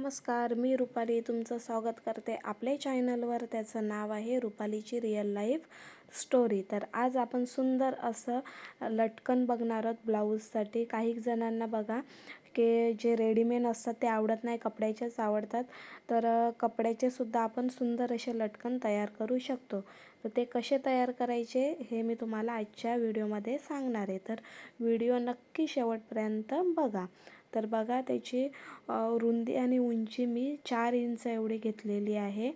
नमस्कार मी रुपाली तुमचं स्वागत करते आपल्या चॅनलवर. त्याचं नाव आहे रुपालीची रिअल लाईफ स्टोरी तर आज आपण सुंदर असं लटकन बघणार आहोत ब्लाऊजसाठी. काही जणांना बघा की जे रेडीमेड असतात ते आवडत नाही कपड्याचेच आवडतात. तर कपड्याचे सुद्धा आपण सुंदर असे लटकन तयार करू शकतो. तर ते कसे तयार करायचे हे मी तुम्हाला आजच्या व्हिडिओमध्ये सांगणार आहे. तर व्हिडिओ नक्की शेवटपर्यंत बघा. तर बघा त्याची रुंदी आणि उंची मी चार इंच एवढी घेतलेली आहे.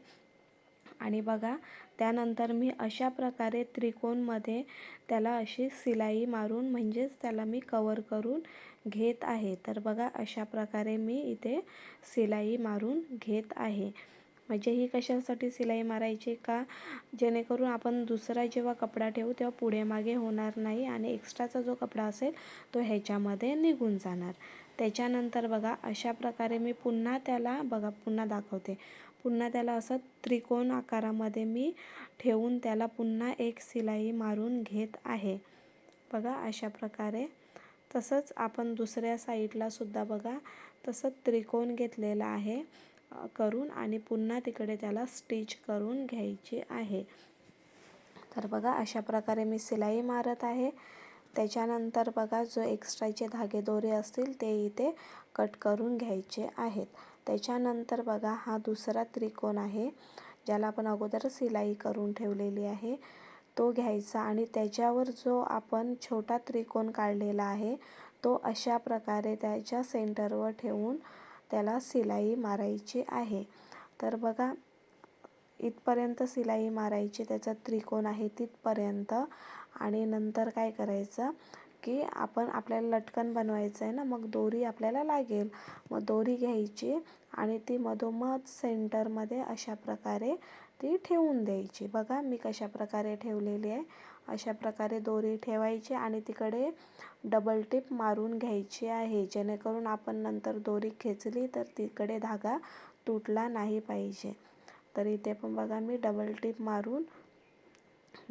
आणि बघा त्यानंतर मी अशा प्रकारे त्रिकोणमध्ये त्याला अशी सिलाई मारून म्हणजेच त्याला मी कवर करून घेत आहे. तर बघा अशा प्रकारे मी इथे सिलाई मारून घेत आहे. म्हणजे ही कशासाठी सिलाई मारायची का? जेणेकरून आपण दुसरा जेव्हा कपडा ठेवू तेव्हा पुढे मागे होणार नाही आणि एक्स्ट्राचा जो कपडा असेल तो ह्याच्यामध्ये निघून जाणार. त्याच्यानंतर बघा अशा प्रकारे मी पुन्हा त्याला बघा पुन्हा दाखवते. पुन्हा त्याला असं त्रिकोण आकारामध्ये मी ठेवून त्याला पुन्हा एक सिलाई मारून घेत आहे. बघा अशा प्रकारे. तसंच आपण दुसऱ्या साईडलासुद्धा बघा तसं त्रिकोण घेतलेला आहे. करून आणि पुन्हा तिकडे त्याला स्टिच करून घ्यायची आहे. तर बघा अशा प्रकारे मी सिलाई मारत आहे. त्याच्यानंतर बघा जो एक्स्ट्राचे धागे दोरे असतील ते इथे कट करून घ्यायचे आहेत. त्याच्यानंतर बघा हा दुसरा त्रिकोण आहे ज्याला आपण अगोदर सिलाई करून ठेवलेली आहे. तो घ्यायचा आणि त्याच्यावर जो आपण छोटा त्रिकोण काढलेला आहे तो अशा प्रकारे त्याच्या सेंटरवर ठेवून त्याला सिलाई मारायची आहे. तर बघा इथपर्यंत सिलाई मारायची त्याचा त्रिकोण आहे तिथपर्यंत. आणि नंतर काय करायचं की आपण आपल्याला लटकन बनवायचं आहे ना मग दोरी आपल्याला लागेल. मग दोरी घ्यायची आणि ती मधोमध सेंटरमध्ये अशा प्रकारे ती ठेवून द्यायची. बघा मी कशा प्रकारे ठेवलेली आहे. अशा प्रकारे दोरी ठेवायची आणि तिकडे डबल टिप मारून घ्यायची आहे. जेणेकरून आपण नंतर दोरी खेचली तर तिकडे धागा तुटला नाही पाहिजे. तर इथे पण बघा मी डबल टिप मारून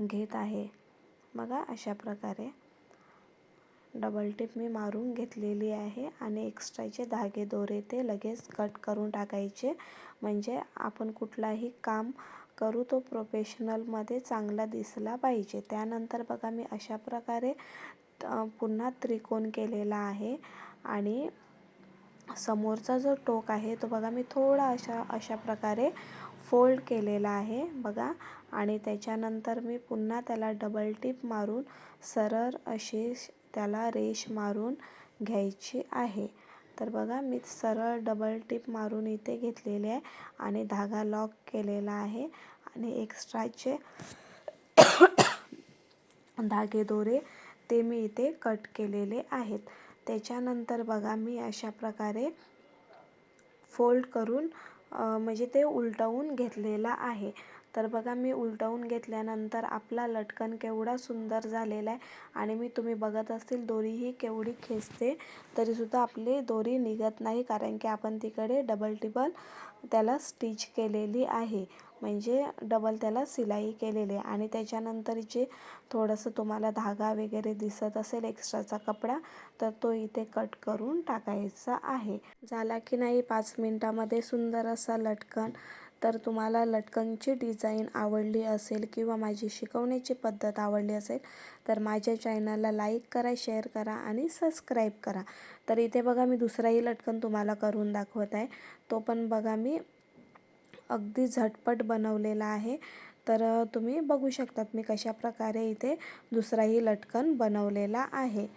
घेत आहे. बघा अशा प्रकारे डबल टिप मी मारून घेतलेली आहे आणि एक्स्ट्राचे धागे दोरे ते लगेच कट करून टाकायचे. म्हणजे आपण कुठलाही काम करू तो प्रोफेशनलमध्ये चांगला दिसला पाहिजे. त्यानंतर बघा मी अशा प्रकारे पुन्हा त्रिकोण केलेला आहे. आणि समोरचा जो टोक आहे तो बघा मी थोडा अशा अशा प्रकारे फोल्ड केलेला आहे बघा. आणि त्याच्यानंतर मी पुन्हा त्याला डबल टिप मारून सरळ अशी त्याला रेश मारून घ्यायची आहे. तर बघा मी सरळ डबल टिप मारून इथे घेतलेले आहे आणि धागा लॉक केलेला आहे. आणि एक्स्ट्राचे धागे दोरे ते मी इथे कट केलेले आहेत. त्याच्यानंतर बघा मी अशा प्रकारे फोल्ड करून म्हणजे ते उलटवून घेतलेला आहे. तर बघा मी उलटवून घेतल्यानंतर आपला लटकन केवढा सुंदर झालेला आहे आणि मी तुम्ही बघत असतील दोरी ही केवढी खेचते तरीसुद्धा आपली दोरी निघत नाही कारण की आपण तिकडे डबल टिबल त्याला स्टिच केलेली आहे. म्हणजे डबल त्याला सिलाई केलेली आहे आणि त्याच्यानंतर जे थोडंसं तुम्हाला धागा वगैरे दिसत असेल एक्स्ट्राचा कपडा तर तो इथे कट करून टाकायचा आहे. झाला की नाही पाच मिनटामध्ये सुंदर असा लटकन तर तुम्हाला लटकनची डिझाईन आवडली असेल किंवा माझी शिकवण्याची पद्धत आवडली असेल तर माझ्या चॅनलला लाईक करा शेअर करा आणि सबस्क्राईब करा. तर इथे बघा मी दुसराही लटकन तुम्हाला करून दाखवत आहे. तो पण बघा मी अगदी झटपट बनवलेला आहे. तर तुम्ही बघू शकतात मी कशा प्रकारे इथे दुसराही लटकन बनवलेला आहे.